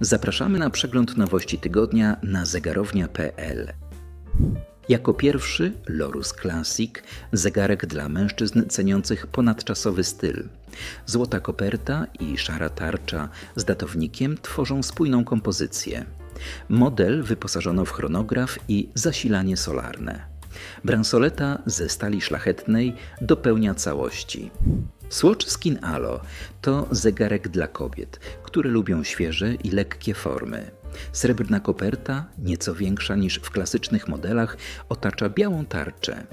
Zapraszamy na przegląd nowości tygodnia na zegarownia.pl. Jako pierwszy Lorus Classic, zegarek dla mężczyzn ceniących ponadczasowy styl. Złota koperta i szara tarcza z datownikiem tworzą spójną kompozycję. Model wyposażono w chronograf i zasilanie solarne. Bransoleta ze stali szlachetnej dopełnia całości. Swatch Skin Alo to zegarek dla kobiet, które lubią świeże i lekkie formy. Srebrna koperta, nieco większa niż w klasycznych modelach, otacza białą tarczę.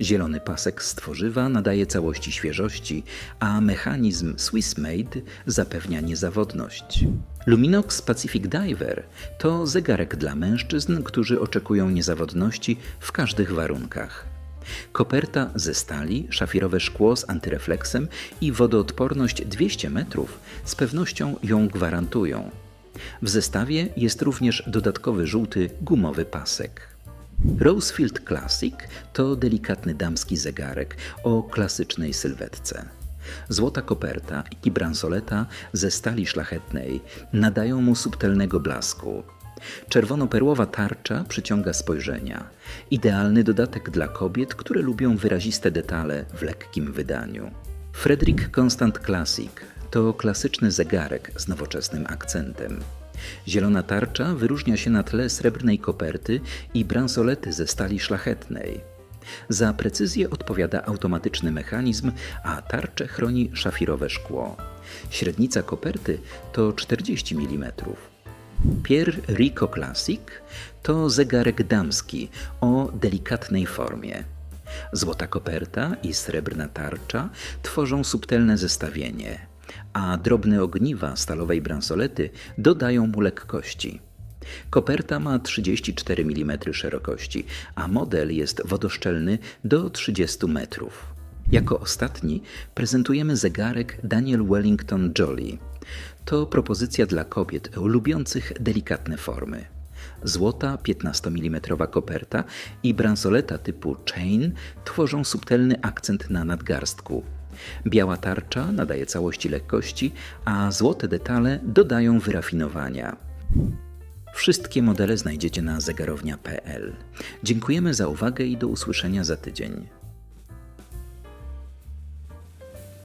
Zielony pasek z tworzywa nadaje całości świeżości, a mechanizm Swiss Made zapewnia niezawodność. Luminox Pacific Diver to zegarek dla mężczyzn, którzy oczekują niezawodności w każdych warunkach. Koperta ze stali, szafirowe szkło z antyrefleksem i wodoodporność 200 metrów z pewnością ją gwarantują. W zestawie jest również dodatkowy żółty gumowy pasek. Rosefield Classic to delikatny damski zegarek o klasycznej sylwetce. Złota koperta i bransoleta ze stali szlachetnej nadają mu subtelnego blasku. Czerwono-perłowa tarcza przyciąga spojrzenia. Idealny dodatek dla kobiet, które lubią wyraziste detale w lekkim wydaniu. Frederick Constant Classic to klasyczny zegarek z nowoczesnym akcentem. Zielona tarcza wyróżnia się na tle srebrnej koperty i bransolety ze stali szlachetnej. Za precyzję odpowiada automatyczny mechanizm, a tarczę chroni szafirowe szkło. Średnica koperty to 40 mm. Pierre Rico Classic to zegarek damski o delikatnej formie. Złota koperta i srebrna tarcza tworzą subtelne zestawienie, a drobne ogniwa stalowej bransolety dodają mu lekkości. Koperta ma 34 mm szerokości, a model jest wodoszczelny do 30 metrów. Jako ostatni prezentujemy zegarek Daniel Wellington Jolly. To propozycja dla kobiet lubiących delikatne formy. Złota 15 mm koperta i bransoleta typu chain tworzą subtelny akcent na nadgarstku. Biała tarcza nadaje całości lekkości, a złote detale dodają wyrafinowania. Wszystkie modele znajdziecie na zegarownia.pl. Dziękujemy za uwagę i do usłyszenia za tydzień.